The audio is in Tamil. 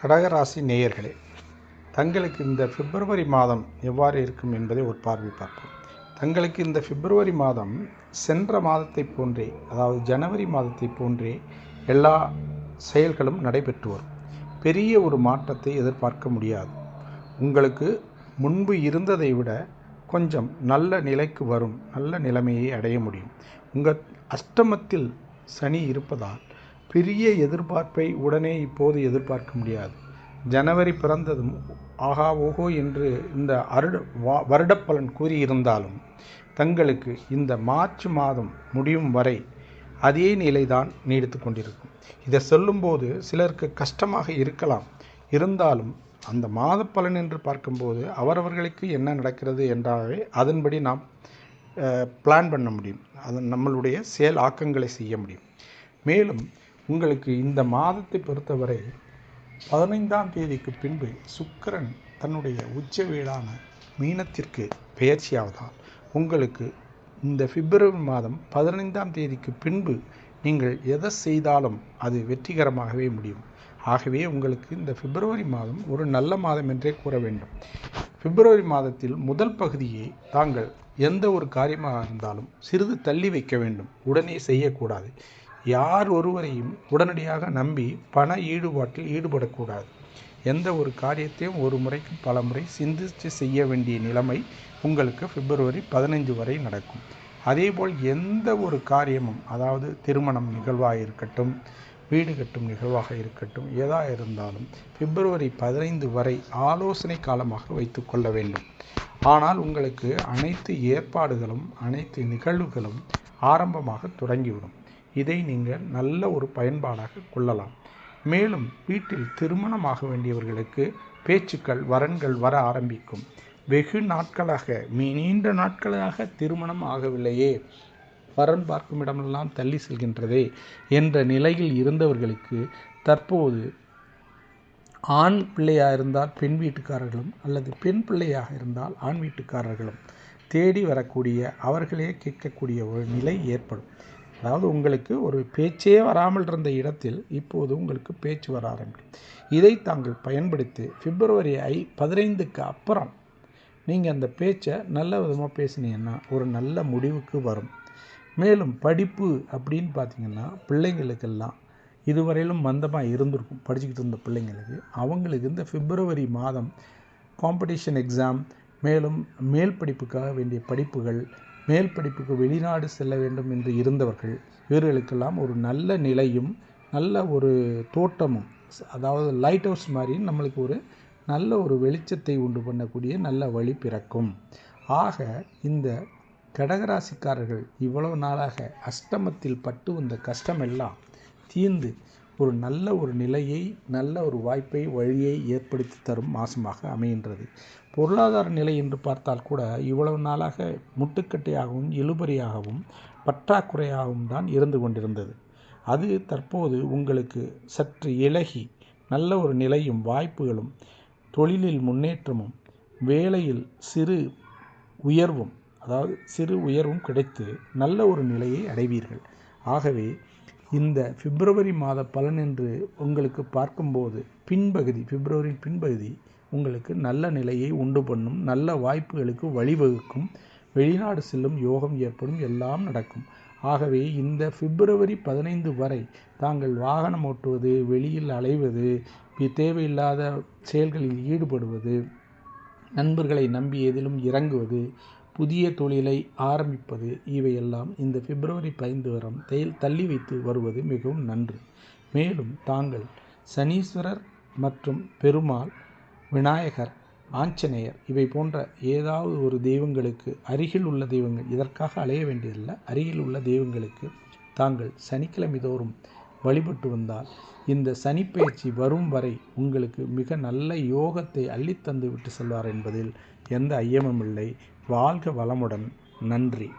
கடகராசி நேயர்களே தங்களுக்கு இந்த பிப்ரவரி மாதம் எவ்வாறு இருக்கும் என்பதை ஒரு பார்வை பார்ப்போம். தங்களுக்கு இந்த பிப்ரவரி மாதம் சென்ற மாதத்தை போன்றே அதாவது ஜனவரி மாதத்தை போன்றே எல்லா செயல்களும் நடைபெற்று வரும். பெரிய ஒரு மாற்றத்தை எதிர்பார்க்க முடியாது. உங்களுக்கு முன்பு இருந்ததை விட கொஞ்சம் நல்ல நிலைக்கு வரும் நல்ல நிலைமையை அடைய முடியும். உங்கள் அஷ்டமத்தில் சனி இருப்பதால் பெரிய எதிர்பார்ப்பை உடனே இப்போது எதிர்பார்க்க முடியாது. ஜனவரி பிறந்ததும் ஆகா ஓஹோ என்று இந்த அருட வா வருடப்பலன் கூறியிருந்தாலும் தங்களுக்கு இந்த மார்ச் மாதம் முடியும் வரை அதே நிலைதான் நீடித்து கொண்டிருக்கும். இதை சொல்லும்போது சிலருக்கு கஷ்டமாக இருக்கலாம். இருந்தாலும் அந்த மாத பலன் என்று பார்க்கும்போது அவரவர்களுக்கு என்ன நடக்கிறது என்றாவே அதன்படி நாம் பிளான் பண்ண முடியும். அது நம்மளுடைய செயல் ஆக்கங்களை செய்ய முடியும். மேலும் உங்களுக்கு இந்த மாதத்தை பொறுத்தவரை பதினைந்தாம் தேதிக்கு பின்பு சுக்கிரன் தன்னுடைய உச்ச வீடான மீனத்திற்கு பெயர்ச்சியாவதால் உங்களுக்கு இந்த பிப்ரவரி மாதம் பதினைந்தாம் தேதிக்கு பின்பு நீங்கள் எதை செய்தாலும் அது வெற்றிகரமாகவே முடியும். ஆகவே உங்களுக்கு இந்த பிப்ரவரி மாதம் ஒரு நல்ல மாதம் என்றே கூற வேண்டும். பிப்ரவரி மாதத்தில் முதல் பகுதியை தாங்கள் எந்த ஒரு காரியமாக இருந்தாலும் சிறிது தள்ளி வைக்க வேண்டும். உடனே செய்யக்கூடாது. யார் ஒருவரையும் உடனடியாக நம்பி பண ஈடுபாட்டில் ஈடுபடக்கூடாது. எந்த ஒரு காரியத்தையும் ஒரு முறைக்கு பல முறை சிந்தித்து செய்ய வேண்டிய நிலைமை உங்களுக்கு பிப்ரவரி பதினைஞ்சு வரை நடக்கும். அதேபோல் எந்த ஒரு காரியமும் அதாவது திருமணம் நிகழ்வாக இருக்கட்டும் வீடு கட்டும் நிகழ்வாக இருக்கட்டும் எதாக இருந்தாலும் பிப்ரவரி பதினைந்து வரை ஆலோசனை காலமாக வைத்து கொள்ள வேண்டும். ஆனால் உங்களுக்கு அனைத்து ஏற்பாடுகளும் அனைத்து நிகழ்வுகளும் ஆரம்பமாக தொடங்கிவிடும். இதை நீங்கள் நல்ல ஒரு பயன்பாடாக கொள்ளலாம். மேலும் வீட்டில் திருமணமாக வேண்டியவர்களுக்கு பேச்சுக்கள் வரன்கள் வர ஆரம்பிக்கும். வெகு நாட்களாக நீண்ட நாட்களாக திருமணம் ஆகவில்லையே. வரன் பார்க்கும் இடமெல்லாம் தள்ளி செல்கின்றதே என்ற நிலையில் இருந்தவர்களுக்கு தற்போது ஆண் பிள்ளையாக இருந்தால் பெண் வீட்டுக்காரர்களும் அல்லது பெண் பிள்ளையாக இருந்தால் ஆண் வீட்டுக்காரர்களும் தேடி வரக்கூடிய அவர்களே கேட்கக்கூடிய ஒரு நிலை ஏற்படும். அதாவது உங்களுக்கு ஒரு பேச்சே வராமல் இருந்த இடத்தில் இப்போது உங்களுக்கு பேச்சு வர ஆரம்பிக்கும். இதை தாங்கள் பயன்படுத்தி பிப்ரவரி ஐ பதினைந்துக்கு அப்புறம் நீங்கள் அந்த பேச்சை நல்ல விதமாக பேசினீங்கன்னா ஒரு நல்ல முடிவுக்கு வரும். மேலும் படிப்பு அப்படின்னு பார்த்தீங்கன்னா பிள்ளைங்களுக்கெல்லாம் இதுவரையிலும் மந்தமாக இருந்திருக்கும். படிச்சுக்கிட்டு இருந்த பிள்ளைங்களுக்கு அவங்களுக்கு இந்த பிப்ரவரி மாதம் காம்படிஷன் எக்ஸாம் மேலும் மேல் படிப்புக்காக வேண்டிய படிப்புகள் மேல் படிப்புக்கு வெளிநாடு செல்ல வேண்டும் என்று இருந்தவர்கள் இவர்களுக்கெல்லாம் ஒரு நல்ல நிலையும் நல்ல ஒரு தோட்டமும் அதாவது லைட் ஹவுஸ் மாதிரி நம்மளுக்கு ஒரு நல்ல ஒரு வெளிச்சத்தை உண்டு பண்ணக்கூடிய நல்ல வழி பிறக்கும். ஆக இந்த கடகராசிக்காரர்கள் இவ்வளவு நாளாக அஷ்டமத்தில் பட்டு வந்த கஷ்டமெல்லாம் தீர்ந்து ஒரு நல்ல ஒரு நிலையை நல்ல ஒரு வாய்ப்பை வழியை ஏற்படுத்தி தரும் மாதமாக அமைகின்றது. பொருளாதார நிலை என்று பார்த்தால் கூட இவ்வளவு நாளாக முட்டுக்கட்டையாகவும் இழுபறியாகவும் பற்றாக்குறையாகவும் தான் இருந்து கொண்டிருந்தது. அது தற்போது உங்களுக்கு சற்று இலகி நல்ல ஒரு நிலையும் வாய்ப்புகளும் தொழிலில் முன்னேற்றமும் வேலையில் சிறு உயர்வும் அதாவது சிறு உயர்வும் கிடைத்து நல்ல ஒரு நிலையை அடைவீர்கள். ஆகவே இந்த பிப்ரவரி மாத பலன் என்று உங்களுக்கு பார்க்கும்போது பின்பகுதி பிப்ரவரி பின்பகுதி உங்களுக்கு நல்ல நிலையை உண்டு பண்ணும் நல்ல வாய்ப்புகளுக்கு வழிவகுக்கும் வெளிநாடு செல்லும் யோகம் ஏற்படும் எல்லாம் நடக்கும். ஆகவே இந்த பிப்ரவரி பதினைந்து வரை தாங்கள் வாகனம் ஓட்டுவது வெளியில் அலைவது தேவையில்லாத செயல்களில் ஈடுபடுவது நண்பர்களை நம்பி எதிலும் இறங்குவது புதிய தொழிலை ஆரம்பிப்பது இவையெல்லாம் இந்த பிப்ரவரி பதினைந்து வரம் தள்ளி வைத்து வருவது மிகவும் நன்று. மேலும் தாங்கள் சனீஸ்வரர் மற்றும் பெருமாள் விநாயகர் ஆஞ்சநேயர் இவை போன்ற ஏதாவது ஒரு தெய்வங்களுக்கு அருகில் உள்ள தெய்வங்கள் இதற்காக அலைய வேண்டியதில்லை. அருகில் உள்ள தெய்வங்களுக்கு தாங்கள் சனிக்கிழமை தோறும் வழிபட்டு வந்தால் இந்த சனிப்பயிற்சி வரும் வரை உங்களுக்கு மிக நல்ல யோகத்தை அள்ளித்தந்து விட்டு செல்வார் என்பதில் எந்த ஐயமும் இல்லை. வாழ்க வளமுடன். நன்றி.